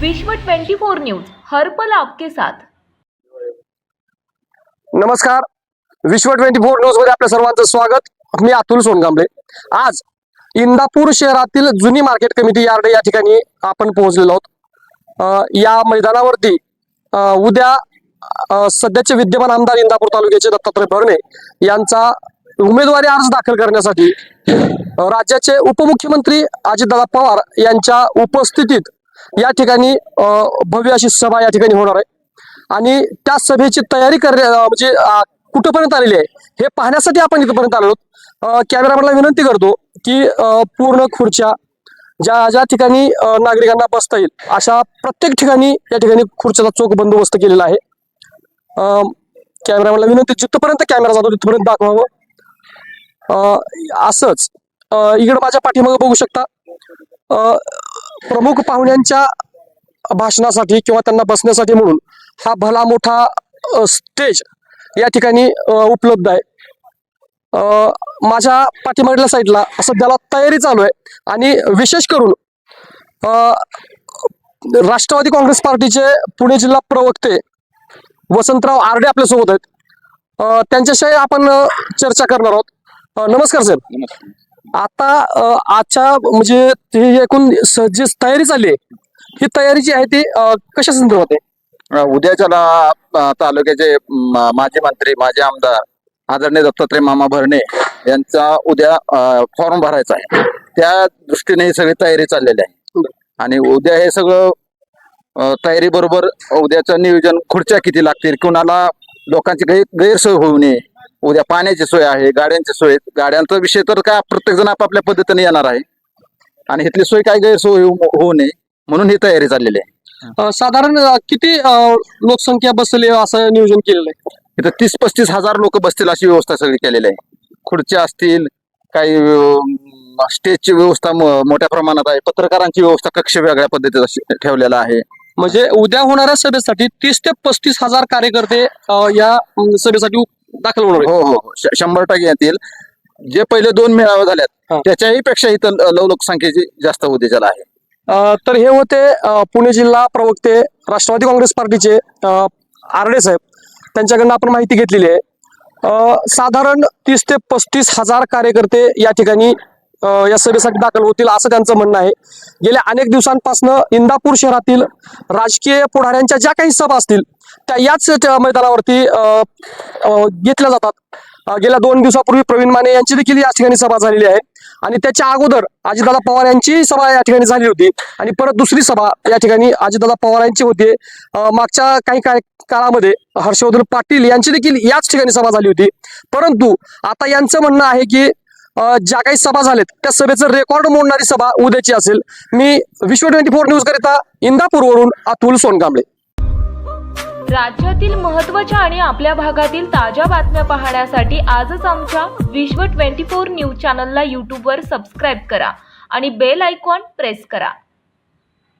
विश्व 24 न्यूज हर पल आपके साथ. नमस्कार. विश्व ट्वेंटी फोर न्यूजमध्ये आपल्या सर्वांचं स्वागत. मी अतुल सोनगांबळे. आज इंदापूर शहरातील जुनी मार्केट कमिटी यार्ड या ठिकाणी आपण पोहोचलेलो आहोत. या मैदानावरती उद्या सध्याचे विद्यमान आमदार इंदापूर तालुक्याचे दत्तात्रय भरणे यांचा उमेदवारी अर्ज दाखल करण्यासाठी राज्याचे उपमुख्यमंत्री अजितदादा पवार यांच्या उपस्थितीत या ठिकाणी भव्य अशी सभा या ठिकाणी होणार आहे. आणि त्या सभेची तयारी करण्या म्हणजे कुठंपर्यंत आलेली आहे हे पाहण्यासाठी आपण इथपर्यंत आलो कॅमेरामॅनला विनंती करतो की पूर्ण खुर्च्या ज्या ज्या ठिकाणी नागरिकांना बसता येईल अशा प्रत्येक ठिकाणी या ठिकाणी खुर्च्याचा चोख बंदोबस्त केलेला आहे. कॅमेरामॅनला विनंती जिथपर्यंत कॅमेरा जातो तिथपर्यंत दाखवावं. असंच इकडं माझ्या पाठीमागे बघू शकता. प्रमुख पाहुण्यांच्या भाषणासाठी किंवा त्यांना बसण्यासाठी म्हणून हा भला मोठा स्टेज या ठिकाणी उपलब्ध आहे. माझ्या पाठीमागल्या साईडला सध्याला तयारी चालू आहे आणि विशेष करून राष्ट्रवादी काँग्रेस पार्टीचे पुणे जिल्हा प्रवक्ते वसंतराव आरडे आपल्यासोबत आहेत. त्यांच्याशी आपण चर्चा करणार आहोत. नमस्कार साहेब आता आजच्या म्हणजे ते एकूण जी तयारी चालली आहे ही तयारी जी आहे ती कशा संदर्भात आहे? उद्याच्याला तालुक्याचे माजी मंत्री माजी आमदार आदरणीय दत्तात्रय मामा भरणे यांचा उद्या फॉर्म भरायचा आहे. त्या दृष्टीने ही सगळी तयारी चाललेली आहे. आणि उद्या हे सगळं तयारी बरोबर उद्याचं नियोजन खुर्च्या किती लागतील कुणाला लोकांची गैर गैरसोय होऊ नये उद्या पाण्याची सोय आहे गाड्यांची सोय गाड्यांचा विषय तर काय प्रत्येक जण आपापल्या पद्धतीने येणार आहे. आणि इथली सोय काय गैरसोय होऊ होऊ नये म्हणून ही तयारी चाललेली आहे. साधारण किती लोकसंख्या बसली असं नियोजन केलेलं आहे? इथं तीस पस्तीस हजार लोक बसतील अशी व्यवस्था सगळी केलेली आहे. खुर्च्या असतील काही स्टेजची व्यवस्था मोठ्या प्रमाणात आहे. पत्रकारांची व्यवस्था कक्ष वेगळ्या पद्धतीत ठेवलेला आहे. म्हणजे उद्या होणाऱ्या सभेसाठी तीस ते पस्तीस हजार कार्यकर्ते या सभेसाठी दाखल होणार हो हो हो. श- शंभर टक्के येतील जे पहिले दोन मेळावे हा. झाल्यात त्याच्याही पेक्षा इथं ल- लोकसंख्येची जास्त उद्याच्याला आहे अ, तर हे होते अ, पुणे जिल्हा प्रवक्ते राष्ट्रवादी काँग्रेस पार्टीचे अ, आरडे साहेब त्यांच्याकडनं आपण माहिती घेतलेली आहे अ, साधारण तीस ते पस्तीस हजार कार्यकर्ते या ठिकाणी या सभेसाठी दाखल होतील असं त्यांचं म्हणणं आहे. गेल्या अनेक दिवसांपासून इंदापूर शहरातील राजकीय पुढाऱ्यांच्या ज्या काही सभा असतील त्या याच मैदानावरती घेतल्या जातात. गेल्या दोन दिवसापूर्वी प्रवीण माने यांची देखील या ठिकाणी सभा झालेली आहे. आणि त्याच्या अगोदर अजितदादा पवार यांची सभा या ठिकाणी झाली होती. आणि परत दुसरी सभा या ठिकाणी अजितदादा पवार यांची होती. मागच्या काही काय काळामध्ये हर्षवर्धन पाटील यांची देखील याच ठिकाणी सभा झाली होती. परंतु आता यांचं म्हणणं आहे की ज्या काही सभा झाल्यात त्या सभेचं रेकॉर्ड मोडणारी सभा उद्याची असेल. मी विश्व ट्वेंटी फोर न्यूज करिता इंदापूरवरून अतुल सोनकांबळे. राज्यातील महत्त्वाच्या आणि आपल्या भागातील ताज्या बातम्या पाहण्यासाठी आजच आमच्या विश्व 24 न्यूज चॅनलला यूट्यूबवर सबस्क्राईब करा आणि बेल आयकॉन प्रेस करा.